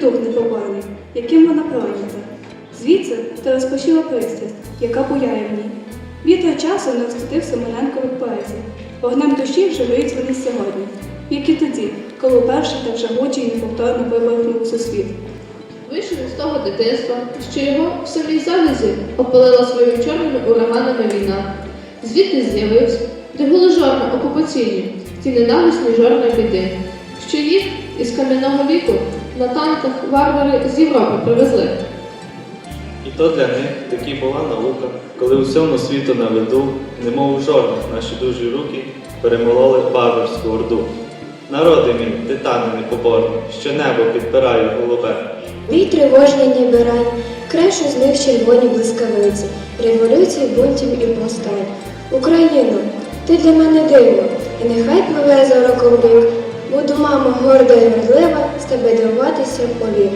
дух непокорний, яким вона пройнята. Звідси та розпочила пристрасть, яка буяє в ній. Вітер часу не остатив Семененкових поезій. Вогнем душі вже горить вони сьогодні, як і тоді, коли вперше так жагуче і неповторно вибухнув у світ. Вийшов з того дитинства, що його в самій залізі опалила своїми чорними ураганами війна. Звідти з'явився, де були жорна окупаційні, ті ненависні жорна біди, що їх із кам'яного віку на танках варвари з Європи привезли. І то для них таки була наука, коли усьому світу на виду, немов у жорнах наші дужі руки перемололи варварську орду. Народи мій, титани непоборні, що небо підпирає голубе. Бій тривожний ніби рань, крешу з них червоні блискавиці, революції, бунтів і повстань. Україно, ти для мене диво, і нехай пливе за роком вік. Буду, мамо, горда і вродлива, з тебе дивуватися повік.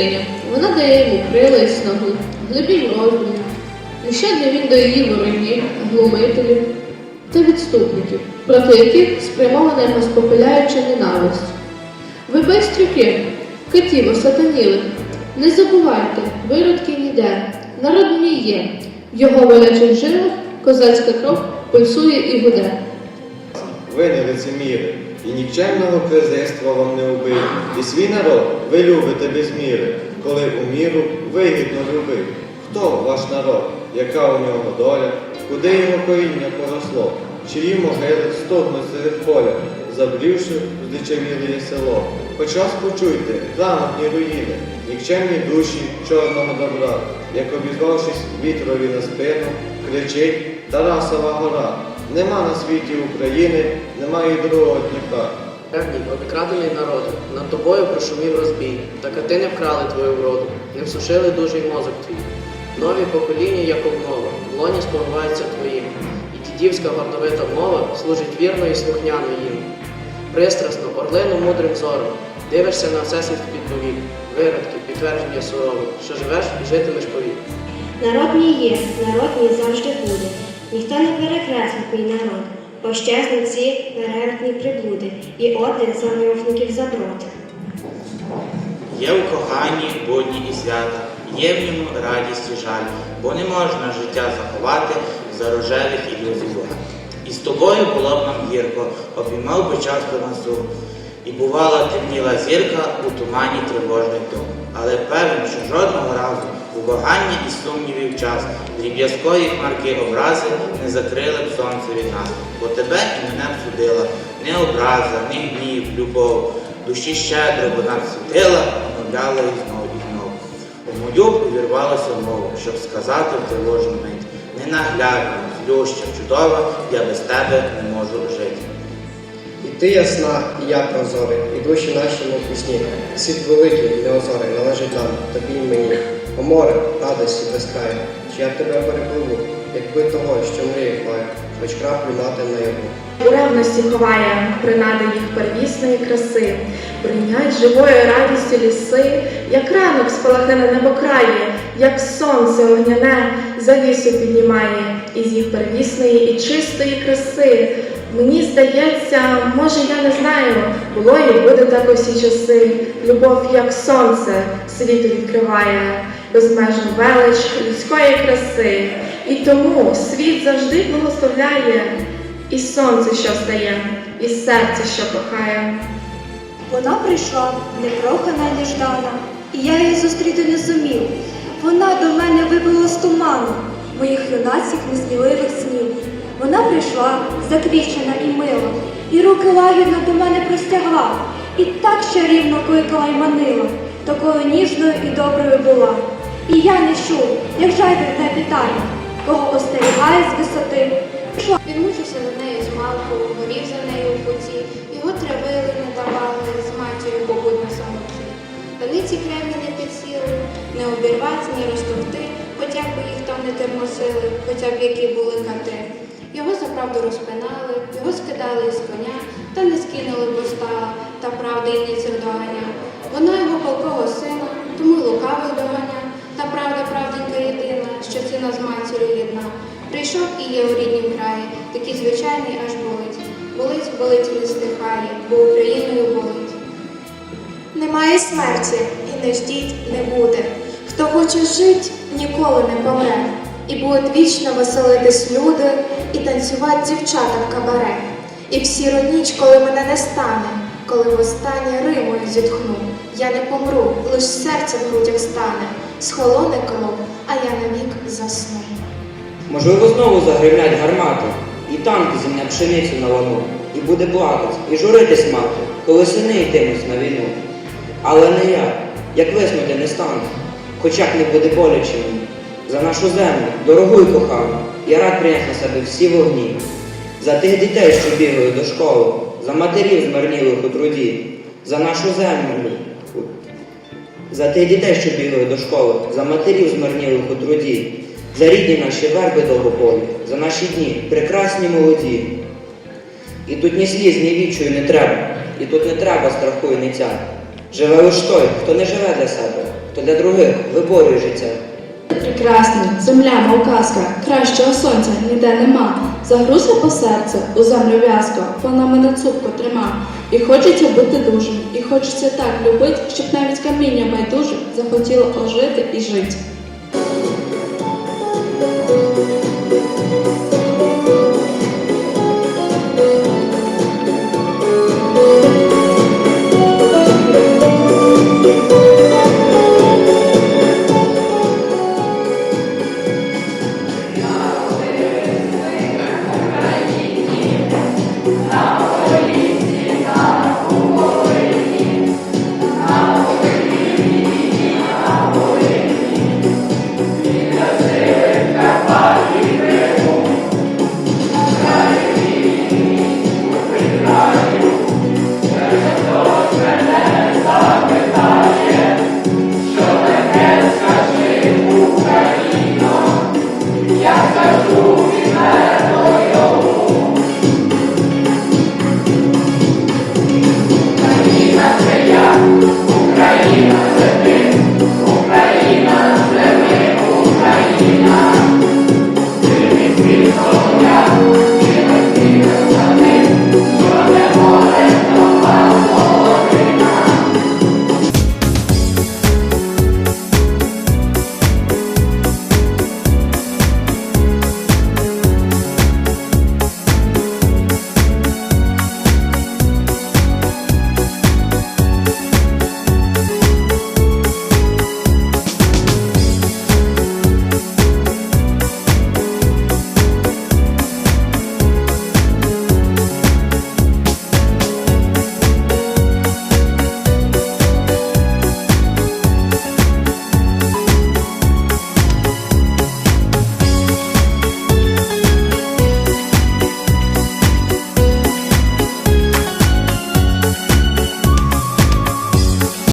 Святиня. Вона дає йому крила і снагу, глибінь розуму. Нещадно він до її ворогів, глумителів та відступників, проти яких спрямована його спопиляюча ненависть. Ви байстрюки, катів осатаніли, не забувайте, виродки ніде, народ не є, в його волячих жилах козацька кров пульсує і гуде. Ви не лицеміри, і нікчемного презирства вам не убив. І свій народ ви любите без міри, коли у міру вигідно любив. Хто ваш народ, яка у нього доля, куди його коріння поросло, чиї могили стогнуть серед поля, забрівши здичавіле село. Хоч раз почуйте, грамотні руїни, нікчемні душі чорного добра, як обізвавшись вітрові на спину, кричить Тарасова гора. Нема на світі України, немає другого Дніпра. Древній, обікрадений народу, над тобою прошумів розбій, та кати не вкрали твою вроду, не всушили дужий мозок твій. Нові покоління, як обнова, в лоні спомиваються твоїм, і дідівська горновита мова служить вірно і слухняно їм. Пристрасно, орлину мудрим зором, дивишся на всесвіт підповік, виродки, підтвердження сурове, що живеш і житимеш повік. Народ мій є, народ мій завжди буде. Ніхто не перекреслить мій народ, щезнуть ці перевертні приблуди, і орден замовників заброд. Є у коханні будні і свята, є в ньому радість і жаль, бо не можна життя заховати за рожевих ілюзій зла. І з тобою було б нам гірко, обіймав би часто насу. І бувала темніла зірка у тумані тривожних дум. Але певен, що жодного разу у ваганні і сумнівів час дріб'язкої хмарки образи не закрили б сонце від нас, бо тебе і мене б судила не образа, не гнів, любов. Душі щедро вона світила, обновляла і знов і знов. У мою увірвалася мова, щоб сказати в тривожну мить. Ненаглядна, злюща, чудова, я без тебе не можу жити. І ти ясна, і я прозорий, і душі наші мов пісні. Світ великий, неозорий, належить нам, тобі і мені. О море, радості без краю, чи я тебе перепливу, якби того, що мріє маю, хоч краплю мати на його. У ревності ховає принади їх первісної краси, бронять живою радістю ліси, як ранок спалахне на небокраї, як сонце огняне завісу піднімає із їх первісної і чистої краси. Мені здається, може, я не знаю, було і буде так у всі часи. Любов, як сонце, світу відкриває, безмежну велич людської краси. І тому світ завжди благословляє. І сонце, що встає, і серце, що кохає. Вона прийшла непрохана й неждана, і я її зустріти не зумів. Вона до мене вибила з туману моїх юнацьких несміливих снів. Вона прийшла, заквічена і мила, і руки лагідно до мене простягла, і так чарівно кликала й манила, такою ніжною і доброю була. І я не чув, як жайверне питання, кого остерігає з висоти. Він мучився за нею з малку, горів за нею у путі, його травили, не давали, з матір'ю побудь на самоті. Велиці кремні не підсіли, не обірвати, не розтовти, хоча їх там не термосили, хоча б які були кати. Його за правду розпинали, його скидали із коня, та не скинули, бо стала, та правда й ниців доганя. Вона його полкого сина, тому й лукавих доганя, та правда, правденька єдина, що сина з матір'ю єдна. Прийшов і є у ріднім краї, такий звичайний аж болить. Болить, болить і не стихає, бо Україною болить. Немає смерті, і не ждіть не буде. Хто хоче жить, ніколи не помре. І будуть вічно веселитись люди, і танцювати дівчата в кабаре. І всі ніч, коли мене не стане, коли востаннє римою зітхну, я не помру, лиш серце в грудях стане, схолоне кров, а я навік засну. Можливо, знову загримлять гармати, і танки зімня пшеницю на лану, і буде плакать, і журитись мати, коли сини йтимуть на війну. Але не я, як виснути не стану, хоч як не буде боляче мені. За нашу землю, дорогу й кохану, я рад прийняти на себе всі вогні. За тих дітей, що бігають до школи, за матерів змарнілих у труді, за нашу землю. За тих дітей, що бігають до школи, за матерів змарнілих у труді, за рідні наші верби довгополі, за наші дні, прекрасні молоді. І тут ні сліз, ні відчую не треба, і тут не треба страху і ниття. Живе лиш той, хто не живе для себе, хто для других виборює життя. Прекрасний, земля, мов казка, кращого сонця ніде нема. Загрузла по серце, у землю в'язко, вона мене цупко трима. І хочеться бути дужим, і хочеться так любить, щоб навіть каміння байдуже захотіло ожити і жить. Дух